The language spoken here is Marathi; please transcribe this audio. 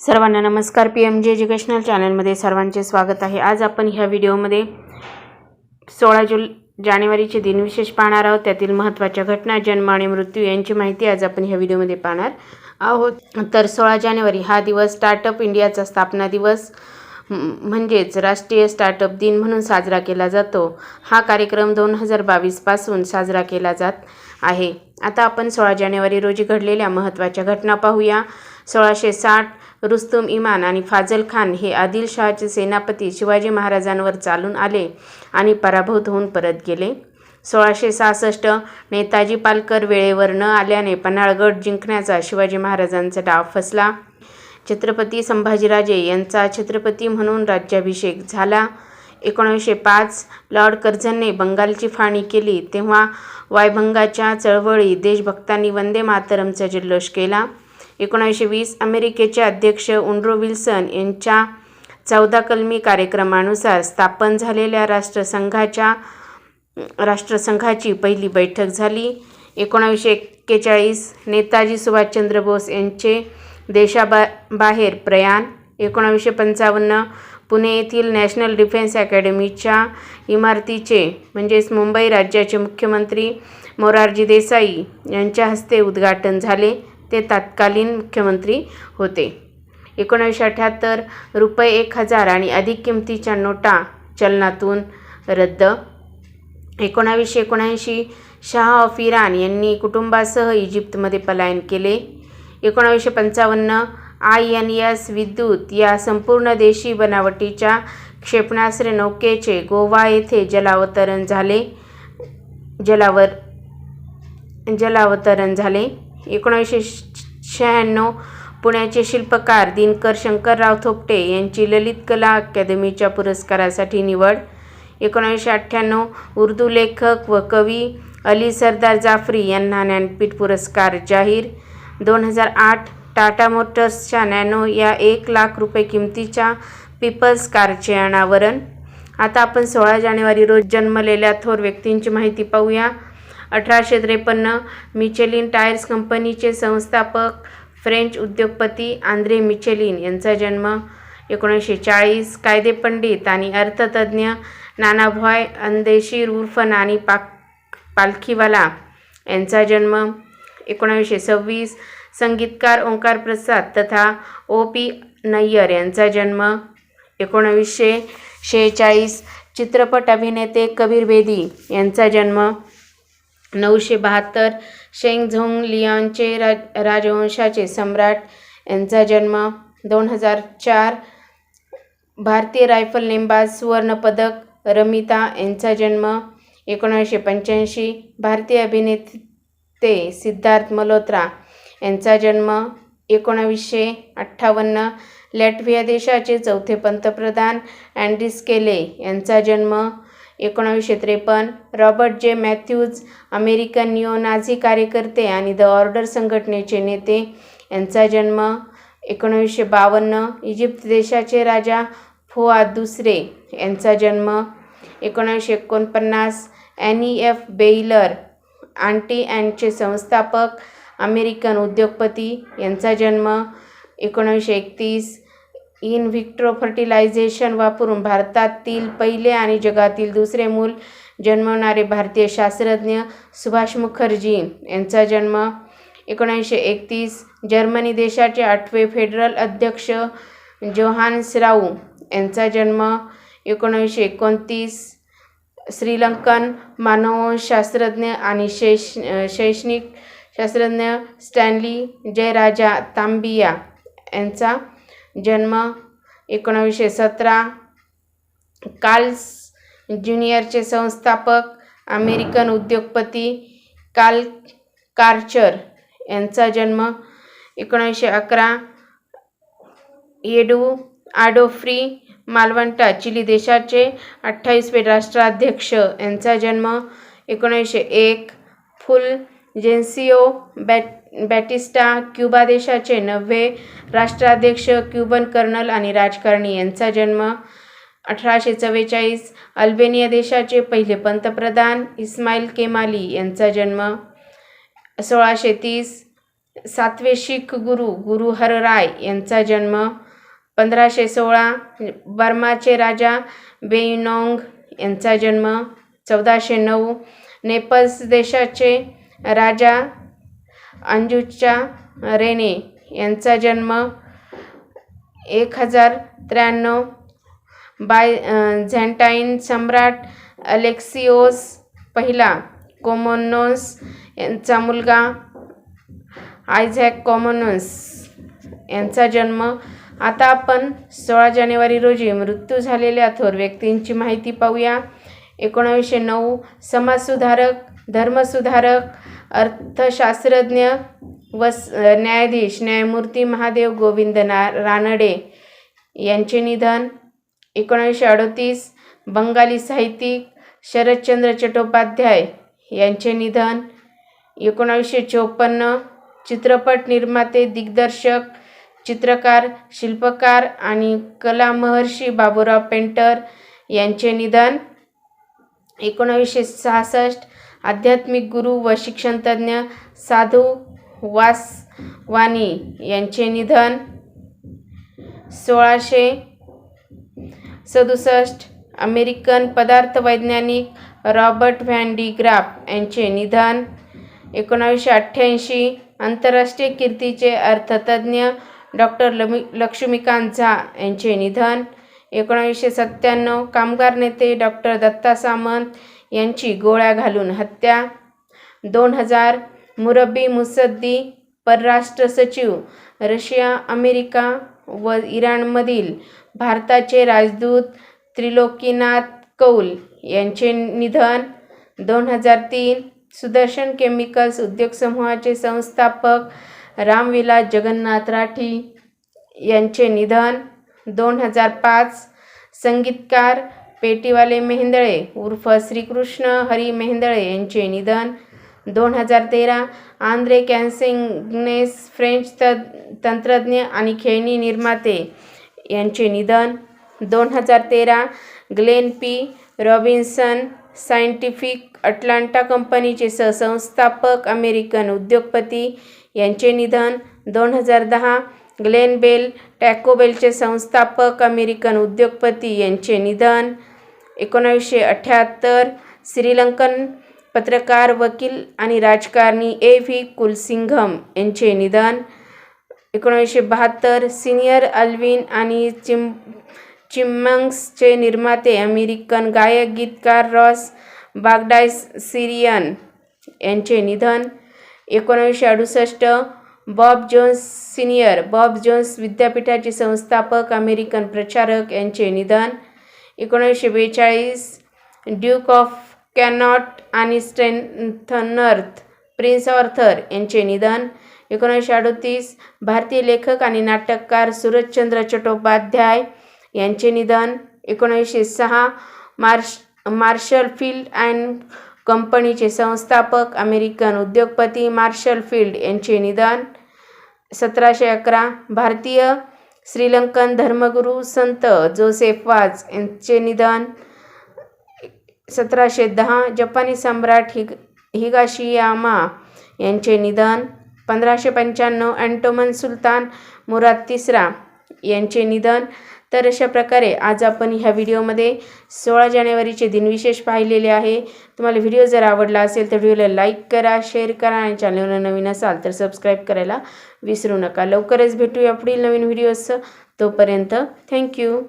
सर्वांना नमस्कार. पी एम जे एज्युकेशनल चॅनलमध्ये सर्वांचे स्वागत आहे. आज आपण ह्या व्हिडिओमध्ये सोळा जुल जानेवारीचे दिनविशेष पाहणार आहोत. त्यातील महत्त्वाच्या घटना जन्म आणि मृत्यू यांची माहिती आज आपण ह्या व्हिडिओमध्ये पाहणार आहोत. तर सोळा जानेवारी हा दिवस स्टार्टअप इंडियाचा स्थापना दिवस म्हणजेच राष्ट्रीय स्टार्टअप दिन म्हणून साजरा केला जातो. हा कार्यक्रम दोन हजार बावीसपासून साजरा केला जात आहे. आता आपण सोळा जानेवारी रोजी घडलेल्या महत्त्वाच्या घटना पाहूया. सोळाशे साठ रुस्तुम इमान आणि फाजल खान हे आदिलशहाचे सेनापती शिवाजी महाराजांवर चालून आले आणि पराभूत होऊन परत गेले. सोळाशे सहासष्ट नेताजी पालकर वेळेवर न आल्याने पन्हाळगड जिंकण्याचा शिवाजी महाराजांचा डाव फसला. छत्रपती संभाजीराजे यांचा छत्रपती म्हणून राज्याभिषेक झाला. एकोणीसशे पाच लॉर्ड कर्झनने बंगालची फाळणी केली तेव्हा वायभंगाच्या चळवळी देशभक्तांनी वंदे मातरमचा जल्लोष केला. एकोणीसशे वीस अमेरिकेचे अध्यक्ष उंड्रो विल्सन यांच्या चौदा कलमी कार्यक्रमानुसार स्थापन झालेल्या राष्ट्रसंघाच्या राष्ट्रसंघाची पहिली बैठक झाली. एकोणावीसशे एक्केचाळीस नेताजी सुभाषचंद्र बोस यांचे देशाबा बाहेर प्रयाण. एकोणावीसशे पंचावन्न पुणे येथील नॅशनल डिफेन्स अकॅडमीच्या इमारतीचे म्हणजेच मुंबई राज्याचे मुख्यमंत्री मोरारजी देसाई यांच्या हस्ते उद्घाटन झाले. ते तत्कालीन मुख्यमंत्री होते. एकोणीसशे अठ्ठ्याहत्तर रुपये एक हजार आणि अधिक किमतीच्या नोटा चलनातून रद्द. एकोणावीसशे एकोणऐंशी शाह ऑफ इराण यांनी कुटुंबासह इजिप्तमध्ये पलायन केले. एकोणावीसशे पंचावन्न आय एन एस विद्युत या संपूर्ण देशी बनावटीच्या क्षेपणास्त्र नौकेचे गोवा येथे जलावतरण झाले. जलावर जलावतरण झाले. एकोणीसशे शहाण्णव पुण्याचे शिल्पकार दिनकर शंकरराव थोपटे यांची ललित कला अकादमीच्या पुरस्कारासाठी निवड. एकोणीसशे अठ्ठ्याण्णव उर्दू लेखक व कवी अली सरदार जाफरी यांना ज्ञानपीठ पुरस्कार जाहीर. दोन हजार आठ टाटा मोटर्सच्या नॅनो या एक लाख रुपये किमतीच्या पीपल्स कारचे अनावरण. आता आपण सोळा जानेवारी रोज जन्मलेल्या थोर व्यक्तींची माहिती पाहूया. अठराशे त्रेपन्न मिचेलिन टायर्स कंपनीचे संस्थापक फ्रेंच उद्योगपती आंद्रे मिचेलिन यांचा जन्म एकोणीसशे चाळीस कायदेपंडित आणि अर्थतज्ज्ञ नानाभॉय अंदेशीर उर्फ नानी पाक पालखीवाला यांचा जन्म एकोणावीसशे सव्वीस संगीतकार ओंकार प्रसाद तथा ओ पी नय्यर यांचा जन्म एकोणावीसशे शेहेचाळीस चित्रपट अभिनेते कबीर बेदी यांचा जन्म नऊशे बहात्तर शेंगझोंग झोंग राज राजवंशाचे सम्राट. यांचा जन्म दोन हजार चार भारतीय रायफल नेमबाज सुवर्णपदक रमिता. यांचा जन्म एकोणीसशे पंच्याऐंशी भारतीय अभिनेते सिद्धार्थ मल्होत्रा. यांचा जन्म एकोणावीसशे अठ्ठावन्न लॅटव्हिया देशाचे चौथे पंतप्रधान अँड्रिस केले. यांचा जन्म एकोणावीसशे त्रेपन्न रॉबर्ट जे. मॅथ्यूज अमेरिकन निओ नाझी कार्यकर्ते आणि द ऑर्डर संघटनेचे नेते. यांचा जन्म एकोणावीसशे बावन्न इजिप्त देशाचे राजा फुआद दुसरे. यांचा जन्म एकोणावीसशे एकोणपन्नास ॲनी एफ. बेईलर आंटी अँडचे संस्थापक अमेरिकन उद्योगपती. यांचा जन्म एकोणावीसशे एकतीस इन व्हिक्ट्रो फर्टिलायझेशन वापरून भारतातील पहिले आणि जगातील दुसरे मूल जन्मवणारे भारतीय शास्त्रज्ञ सुभाष मुखर्जी यांचा जन्म एकोणीसशे एकतीस जर्मनी देशाचे आठवे फेडरल अध्यक्ष जोहान्स राऊ यांचा जन्म एकोणीसशे एकोणतीस श्रीलंकन मानवशास्त्रज्ञ आणि शैश शैक्षणिक शास्त्रज्ञ स्टॅनली जयराजा तांबिया यांचा जन्म एकोणावीसशे सतरा. काल्स ज्युनियरचे संस्थापक अमेरिकन उद्योगपती काल कार्चर यांचा जन्म एकोणीसशे अकरा. येडू आडोफ्री मालवंटा चिली देशाचे अठ्ठावीसवे राष्ट्राध्यक्ष यांचा जन्म एकोणीसशे एक. फुल जेन्सिओ बॅट बॅटिस्टा क्युबा देशाचे नववे राष्ट्राध्यक्ष क्युबन कर्नल आणि राजकारणी यांचा जन्म अठराशे चव्वेचाळीस अल्बेनिया देशाचे पहिले पंतप्रधान इस्माईल केमाली यांचा जन्म सोळाशे तीस सातवे शीख गुरु गुरु हरराय यांचा जन्म पंधराशे सोळा बर्माचे राजा बेयुनोंग यांचा जन्म चौदाशे नऊ नेपल्स देशाचे राजा अंजुच्या रेने यांचा जन्म एक हजार त्र्याण्णव बाय झॅन्टाईन सम्राट अलेक्सिओस पहिला कोमोनोस यांचा मुलगा आयझॅक कॉमोनोस यांचा जन्म. आता आपण सोळा जानेवारी रोजी मृत्यू झालेल्या थोर व्यक्तींची माहिती पाहूया. एकोणावीसशे नऊ समाजसुधारक धर्मसुधारक अर्थशास्त्रज्ञ व स- न्यायाधीश न्यायमूर्ती महादेव गोविंद ना रानडे यांचे निधन एकोणीसशे अडतीस बंगाली साहित्यिक शरदचंद्र चट्टोपाध्याय यांचे निधन एकोणावीसशे चोपन्न चित्रपट निर्माते दिग्दर्शक चित्रकार शिल्पकार आणि कला महर्षी बाबूराव पेंटर यांचे निधन एकोणावीसशे सहासष्ट आध्यात्मिक गुरु व शिक्षणतज्ज्ञ साधू वासवानी यांचे निधन सोळाशे सदुसष्ट. अमेरिकन पदार्थ वैज्ञानिक रॉबर्ट व्हॅन डी ग्राफ यांचे निधन एकोणावीसशे अठ्ठ्याऐंशी. आंतरराष्ट्रीय कीर्तीचे अर्थतज्ज्ञ डॉक्टर लमी लक्ष्मीकांत झा यांचे निधन एकोणावीसशे सत्त्याण्णव. कामगार नेते डॉक्टर दत्ता सामंत यांची गोळ्या घालून हत्या. दोन हजार मुरब्बी मुसद्दी परराष्ट्र सचिव रशिया अमेरिका व इराणमधील भारताचे राजदूत त्रिलोकीनाथ कौल यांचे निधन. दोन हजार तीन सुदर्शन केमिकल्स उद्योग समूहाचे संस्थापक रामविलास जगन्नाथ राठी यांचे निधन. दोन हजार पाच संगीतकार पेटीवाले मेहेंदळे उर्फ श्रीकृष्ण हरी मेहेंदळे यांचे निधन दोन हजार तेरा. आंद्रे कॅन्सिंगनेस फ्रेंच त तंत्रज्ञ आणि खेळणी निर्माते यांचे निधन दोन हजार तेरा. Glen P. Robinson scientific Atlanta कंपनीचे सहसंस्थापक अमेरिकन उद्योगपती यांचे निधन दोन हजार दहा. ग्लेन बेल टॅकोबेलचे संस्थापक अमेरिकन उद्योगपती यांचे निधन एकोणावीसशे अठ्ठ्याहत्तर श्रीलंकन पत्रकार वकील आणि राजकारणी ए व्ही कुलसिंघम यांचे निधन. एकोणावीसशे बहात्तर सिनियर अल्विन आणि चिम चिम्मंग्सचे निर्माते अमेरिकन गायक गीतकार रॉस बागडायस सिरियन यांचे निधन. एकोणावीसशे अडुसष्ट Bob Jones senior Bob Jones विद्यापीठाचे संस्थापक अमेरिकन प्रचारक यांचे निधन. एकोणीसशे बेचाळीस ड्यूक ऑफ कॅनॉट आणि स्टेनथनर्थ प्रिन्स ऑर्थर यांचे निधन. एकोणीसशे अडतीस भारतीय लेखक आणि नाटककार सुरजचंद्र चट्टोपाध्याय यांचे निधन. एकोणीसशे सहा मार्श मार्शल फील्ड अँड कंपनीचे संस्थापक अमेरिकन उद्योगपती मार्शल फील्ड यांचे निधन. सतराशे अकरा भारतीय श्रीलंकन धर्मगुरू संत जोसेफ वाज यांचे निधन सतराशे दहा जपानी सम्राट हिग हिगाशियामा यांचे निधन पंधराशे पंच्याण्णव अँटोमन सुलतान मुराद तिसरा यांचे निधन. तर अशा प्रकारे आज आपण ह्या व्हिडिओमध्ये सोळा जानेवारीचे दिनविशेष पाहिलेले आहे. तुम्हाला व्हिडिओ जर आवडला असेल तर व्हिडिओला लाईक करा शेअर करा आणि चॅनलला नवीन असाल तर सबस्क्राईब करायला विसरू नका. लवकरच भेटूया पुढील नवीन व्हिडिओज तोपर्यंत थँक्यू